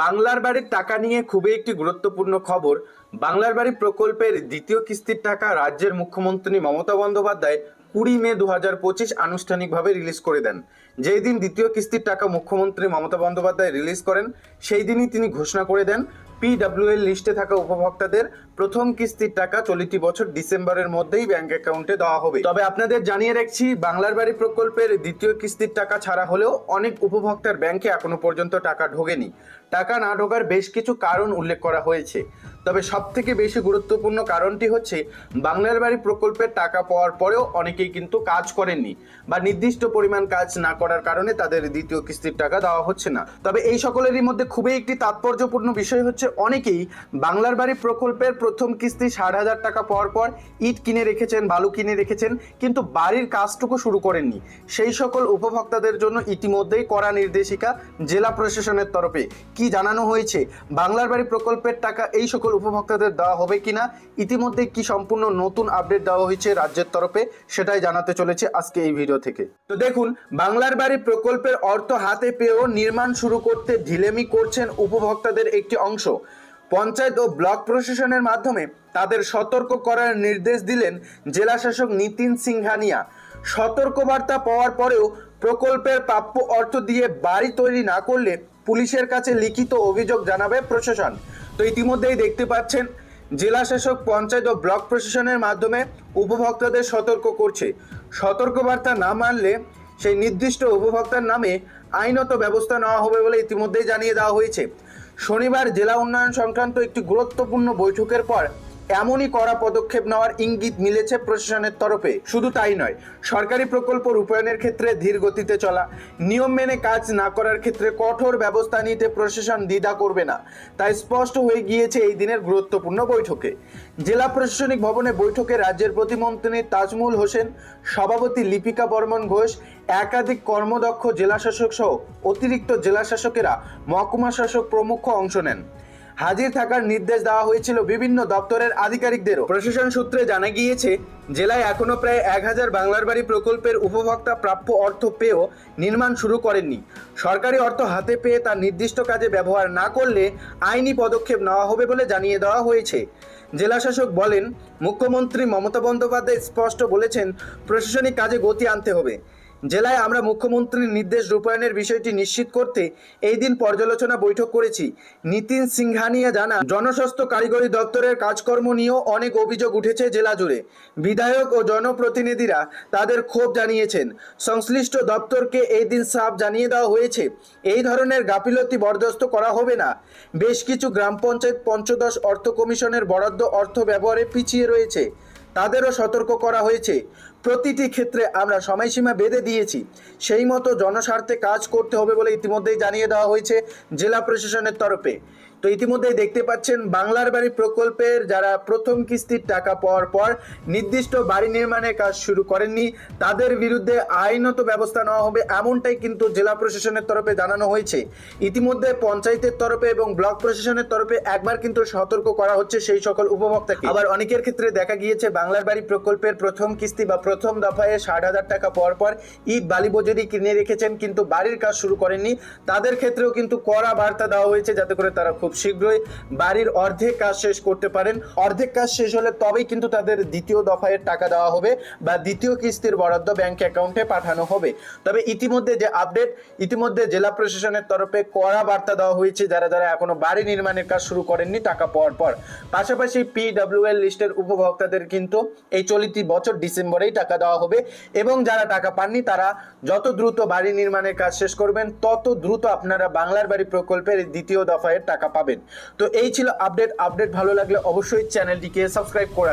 বাংলার বাড়ির টাকা নিয়ে খুবই একটি গুরুত্বপূর্ণ খবর। বাংলার বাড়ি প্রকল্পের দ্বিতীয় কিস্তির টাকা রাজ্যের মুখ্যমন্ত্রী মমতা বন্দ্যোপাধ্যায় কুড়ি মে দু হাজার পঁচিশ আনুষ্ঠানিকভাবে রিলিজ করে দেন। যেই দিন দ্বিতীয় কিস্তির টাকা মুখ্যমন্ত্রী মমতা বন্দ্যোপাধ্যায় রিলিজ করেন, সেই দিনই তিনি ঘোষণা করে দেন পিডব্লিউ এর লিস্টে থাকা উপভোক্তাদের প্রথম কিস্তির টাকা চলতি বছর ডিসেম্বরের মধ্যেই ব্যাংক অ্যাকাউন্টে দেওয়া হবে। তবে আপনাদের জানিয়ে রাখছি, বাংলার বাড়ি প্রকল্পের দ্বিতীয় কিস্তির টাকা ছাড়া হলেও অনেক উপভোক্তার ব্যাংকে এখনও পর্যন্ত টাকা ঢোকেনি। টাকা না ঢোকার বেশ কিছু কারণ উল্লেখ করা হয়েছে। তবে সব থেকে বেশি গুরুত্বপূর্ণ কারণটি হচ্ছে, বাংলার বাড়ি প্রকল্পের টাকা পাওয়ার পরেও অনেকেই কিন্তু কাজ করেননি বা নির্দিষ্ট পরিমাণ কাজ না করার কারণে তাদের দ্বিতীয় কিস্তির টাকা দেওয়া হচ্ছে না। তবে এই সকলেরই মধ্যে খুবই একটি তাৎপর্যপূর্ণ বিষয় হচ্ছে, অনেকেই বাংলার বাড়ি প্রকল্পের প্রথম কিস্তি ষাট হাজার টাকা পাওয়ার পর ইট কিনে রেখেছেন, বালু কিনে রেখেছেন, কিন্তু বাড়ির কাজটুকু শুরু করেননি। সেই সকল উপভোক্তাদের জন্য ইতিমধ্যেই কড়া নির্দেশিকা জেলা প্রশাসনের তরফে। কি জানানো হয়েছে? বাংলার বাড়ি প্রকল্পের টাকা এই সকল উপভোক্তাদের দেওয়া হবে কিনা? ইতিমধ্যে কি সম্পূর্ণ নতুন আপডেট দেওয়া হয়েছে রাজ্যের তরফে? সেটাই জানাতে চলেছে আজকে এই ভিডিও থেকে। তো দেখুন, বাংলার বাড়ি প্রকল্পের অর্থ হাতে পেয়েও নির্মাণ শুরু করতে ঢিলেমি করছেন উপভোক্তাদের একটি অংশ। পঞ্চায়েত ও ব্লক প্রশাসনের মাধ্যমে তাদের সতর্ক করার নির্দেশ দিলেন জেলা শাসক নিতিন সিংহানিয়া। সতর্কবার্তা পাওয়ার পরেও প্রকল্পের প্রাপ্য অর্থ দিয়ে বাড়ি তৈরি না করলে পুলিশের কাছে লিখিত অভিযোগ জানাবে প্রশাসন। তো ইতিমধ্যেই দেখতে পাচ্ছেন, জেলা শাসক, পঞ্চায়েত ও ব্লক প্রশাসনের মাধ্যমে উপভোক্তাদের সতর্ক করছে। সতর্কবার্তা না মানলে সেই নির্দিষ্ট উপভোক্তার নামে আইনত ব্যবস্থা নেওয়া হবে বলে ইতিমধ্যেই জানিয়ে দেওয়া হয়েছে। শনিবার জেলা উন্নয়ন সংক্রান্ত একটি গুরুত্বপূর্ণ বৈঠকের পর এমনই কড়া পদক্ষেপ নেওয়ার ইঙ্গিত মিলেছে প্রশাসনের তরফে। শুধু তাই নয়, সরকারি প্রকল্প রূপায়ণের ক্ষেত্রে ধীর গতিতে চলা। নিয়ম মেনে কাজ না করার ক্ষেত্রে কঠোর ব্যবস্থা নিতে প্রশাসন দ্বিধা করবে না। তাই স্পষ্ট হয়ে গিয়েছে এই দিনের গুরুত্বপূর্ণ বৈঠকে। জেলা প্রশাসনিক ভবনে বৈঠকে রাজ্যের প্রতিমন্ত্রী তাজমুল হোসেন, সভাপতি লিপিকা বর্মন ঘোষ, একাধিক কর্মদক্ষ জেলাশাসক সহ অতিরিক্ত জেলাশাসকেরা মহকুমা শাসক প্রমুখ অংশ নেন। হাজির থাকার নির্দেশ দেওয়া হয়েছিল বিভিন্ন দপ্তরের আধিকারিকদেরও। প্রশাসন সূত্রে জানা গিয়েছে, জেলায় এখনও প্রায় এক হাজার বাংলার বাড়ি প্রকল্পের উপভোক্তা প্রাপ্য অর্থ পেয়েও নির্মাণ শুরু করেননি। সরকারি অর্থ হাতে পেয়ে তার নির্দিষ্ট কাজে ব্যবহার না করলে আইনি পদক্ষেপ নেওয়া হবে বলে জানিয়ে দেওয়া হয়েছে। জেলাশাসক বলেন, মুখ্যমন্ত্রী মমতা বন্দ্যোপাধ্যায় স্পষ্ট বলেছেন, প্রশাসনিক কাজে গতি আনতে হবে। জেলায় আমরা মুখ্যমন্ত্রীর নির্দেশ রূপায়ণের বিষয়টি নিশ্চিত করতে এই দিন পর্যালোচনা বৈঠক করেছি। নিতিন সিংহানিয়া জানা জনস্বাস্থ্য কারিগরি দপ্তরের কাজকর্ম নিয়েও অনেক অভিযোগ উঠেছে জেলা জুড়ে। বিধায়ক ও জনপ্রতিনিধিরা তাদের ক্ষোভ জানিয়েছেন। সংশ্লিষ্ট দপ্তরকে এই দিন সাফ জানিয়ে দেওয়া হয়েছে, এই ধরনের গাফিলতি বরদাস্ত করা হবে না। বেশ কিছু গ্রাম পঞ্চায়েত পঞ্চদশ অর্থ কমিশনের বরাদ্দ অর্থ ব্যবহারে পিছিয়ে রয়েছে, তাদেরও সতর্ক করা হয়েছে। প্রতিটি ক্ষেত্রে আমরা সময়সীমা বেঁধে দিয়েছি। সেই মতো জনস্বার্থে কাজ করতে হবে বলে ইতিমধ্যেই জানিয়ে দেওয়া হয়েছে জেলা প্রশাসনের তরফে। তো ইতিমধ্যেই দেখতে পাচ্ছেন, বাংলার বাড়ি প্রকল্পের যারা প্রথম কিস্তির টাকা পাওয়ার পর নির্দিষ্ট বাড়ি নির্মাণের কাজ শুরু করেননি, তাদের বিরুদ্ধে আইনত ব্যবস্থা নেওয়া হবে এমনটাই কিন্তু জেলা প্রশাসনের তরফে জানানো হয়েছে। ইতিমধ্যে পঞ্চায়েতের তরফে এবং ব্লক প্রশাসনের তরফে একবার কিন্তু সতর্ক করা হচ্ছে সেই সকল উপভোক্তাকে। আবার অনেকের ক্ষেত্রে দেখা গিয়েছে, বাংলার বাড়ি প্রকল্পের প্রথম কিস্তি বা প্রথম দফায় ষাট হাজার টাকা পর ইট বালি বজরি কিনে রেখেছেন, কিন্তু বাড়ির কাজ শুরু করেননি, তাদের ক্ষেত্রেও কিন্তু কড়া বার্তা দেওয়া হয়েছে যাতে করে তারা খুব শীঘ্রই বাড়ির অর্ধেক কাজ শেষ করতে পারেন। অর্ধেক কাজ শেষ হলে তবেই কিন্তু তাদের দ্বিতীয় দফায় টাকা দেওয়া হবে বা দ্বিতীয় কিস্তির বরাদ্দ ব্যাংক অ্যাকাউন্টে পাঠানো হবে। তবে ইতিমধ্যে যে আপডেট, ইতিমধ্যে জেলা প্রশাসনের তরফে কড়া বার্তা দেওয়া হয়েছে যারা যারা এখনও বাড়ি নির্মাণের কাজ শুরু করেননি টাকা পাওয়ার পর। পাশাপাশি পিডব্লিউএল লিস্টের উপভোক্তাদের কিন্তু এই চলিত বছর ডিসেম্বরেই টাকা দেওয়া হবে এবং যারা টাকা পাননি তারা যত দ্রুত বাড়ি নির্মাণের কাজ শেষ করবেন, তত দ্রুত আপনারা বাংলার বাড়ি প্রকল্পের দ্বিতীয় দফায় টাকা পাবেন। তো এই ছিল আপডেট আপডেট ভালো লাগলে অবশ্যই চ্যানেলটিকে সাবস্ক্রাইব করে